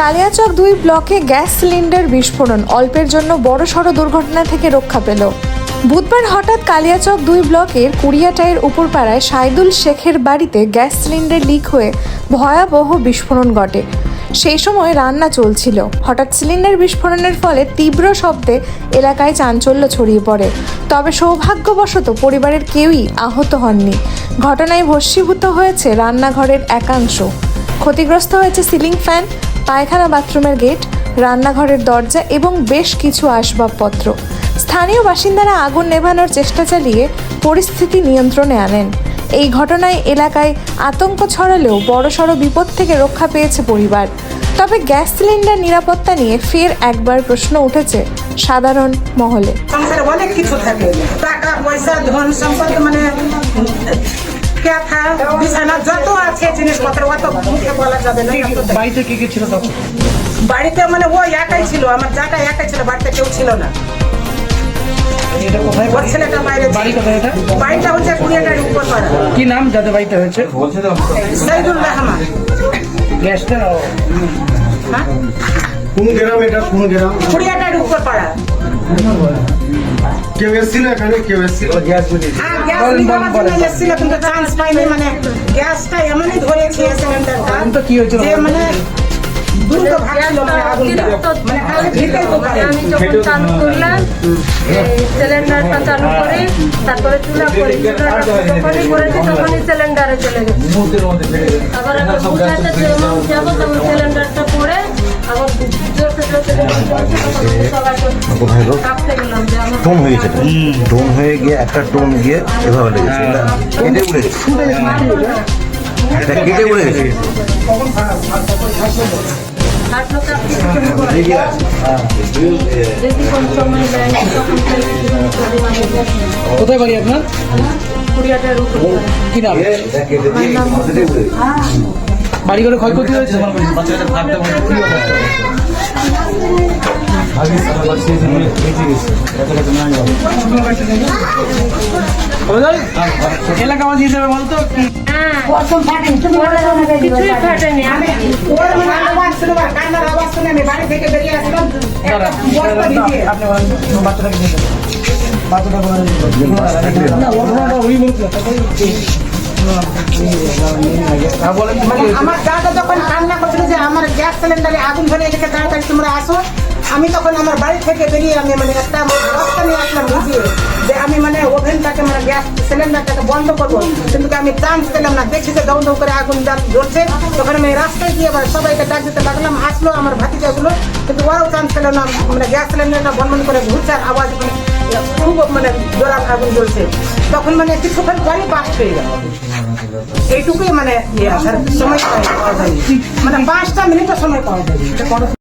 কালিয়াচক দুই ব্লকে gas cylinder বিস্ফোরণ, অল্পের জন্য বড়সড় দুর্ঘটনা থেকে রক্ষা পেল। বুধবার হঠাৎ কালিয়াচক দুই ব্লকের কুড়িয়াটায়ের উপরপাড়ায় সাইদুল শেখের বাড়িতে গ্যাস সিলিন্ডার লিক হয়ে ভয়াবহ বিস্ফোরণ ঘটে। সেই সময় রান্না চলছিল। হঠাৎ সিলিন্ডার বিস্ফোরণের ফলে তীব্র শব্দে এলাকায় চাঞ্চল্য ছড়িয়ে পড়ে। তবে সৌভাগ্যবশত পরিবারের কেউই আহত হননি। ঘটনায় ভস্মীভূত হয়েছে রান্নাঘরের একাংশ। ক্ষতিগ্রস্ত হয়েছে সিলিং ফ্যান পায়খানা বাথরুমের গেট, রান্নাঘরের দরজা এবং বেশ কিছু আসবাবপত্র। স্থানীয় বাসিন্দারা আগুন নেভানোর চেষ্টা চালিয়ে পরিস্থিতি নিয়ন্ত্রণে আনেন। এই ঘটনায় এলাকায় আতঙ্ক ছড়ালেও বড়সড় বিপদ থেকে রক্ষা পেয়েছে পরিবার। তবে গ্যাস সিলিন্ডার নিরাপত্তা নিয়ে ফের একবার প্রশ্ন উঠেছে সাধারণ মহলে। অনেক কিছু থাকে। টাকা, পয়সা ধন সম্পদ মানে ক্যাথা বিছানা যত আছে জিনিসপত্র অত মুখে বলা যাবে না বাড়িতে কি কি ছিল তখন? বাড়িতে মানে ও একাই ছিল আমার যাটা একাই ছিল বাড়িতে কেউ ছিল না। কি নাম যাদের বাড়িতে হয়েছে? সাইদুল রহমান। গ্যাসটা ও, হ্যাঁ? কোন গ্রাম এটা? কোন গ্রাম? কুড়িয়াটার উপর পাড়া কেউ এসেছিল এখানে? কেউ এসেছিল? গ্যাস যদি হ্যাঁ। এসেছিল কিন্তু চান্স পাইনি মানে গ্যাসটা এমনই ধরেছে সিলিন্ডারটা তো কি হয়েছিল মানে ভাগছিল মানে মানে খালি ভিতরে তো পারে আমি যখন চালু সিলিন্ডারটা চালু করে তারপরে চুলা করি যখনই করেছি তখনই সিলিন্ডারে চলে গেছে। আবার আবার বুঝাতে যাব। তখন সিলিন্ডারটা কোথায় গো? টোন হয়ে গেছে টোন হয়ে গিয়ে একটা টোন গিয়ে এভাবে লেগেছে এটা কেটে উড়ে গেছে। এটা কেটে উড়ে গেছে। কোথায় বাড়ি আপনার? কি নাম? বাড়ি করে ক্ষয়ক্ষতি হয়েছে? এলাকাবাসী হিসেবে বলতো? আমার দাদা যখন কান্না করছিল যে আমার গ্যাস সিলিন্ডারে আগুন ধরে গেছে তাড়াতাড়ি তোমরা আসো আমি তখন আমার বাড়ি থেকে বেরিয়ে আমি মানে একটা রাস্তা নিয়ে আসলাম বুঝিয়ে যে আমি মানে ওভেনটাকে মানে গ্যাস সিলিন্ডারটাকে বন্ধ করব। কিন্তু আমি চান্স পেলাম না। দেখছি যে দৌ করে আগুন জ্বাল- জ্বলছে তখন আমি রাস্তায় গিয়ে সবাইকে ডাক দিতে লাগলাম। আসলো আমার ভাতিজাগুলো। কিন্তু ওরাও চান্স পেল না। মানে গ্যাস সিলিন্ডারটা বন্ধ করে ঘুরছে আর আওয়াজ মানে খুব মানে জোড়া আগুন জ্বলছে তখন মানে কিছুক্ষণ পরে পাস হয়ে গেল। এইটুকুই মানে ইয়ে সময় পাওয়া যায়। মানে পাঁচটা মিনিটের সময় পাওয়া যায়।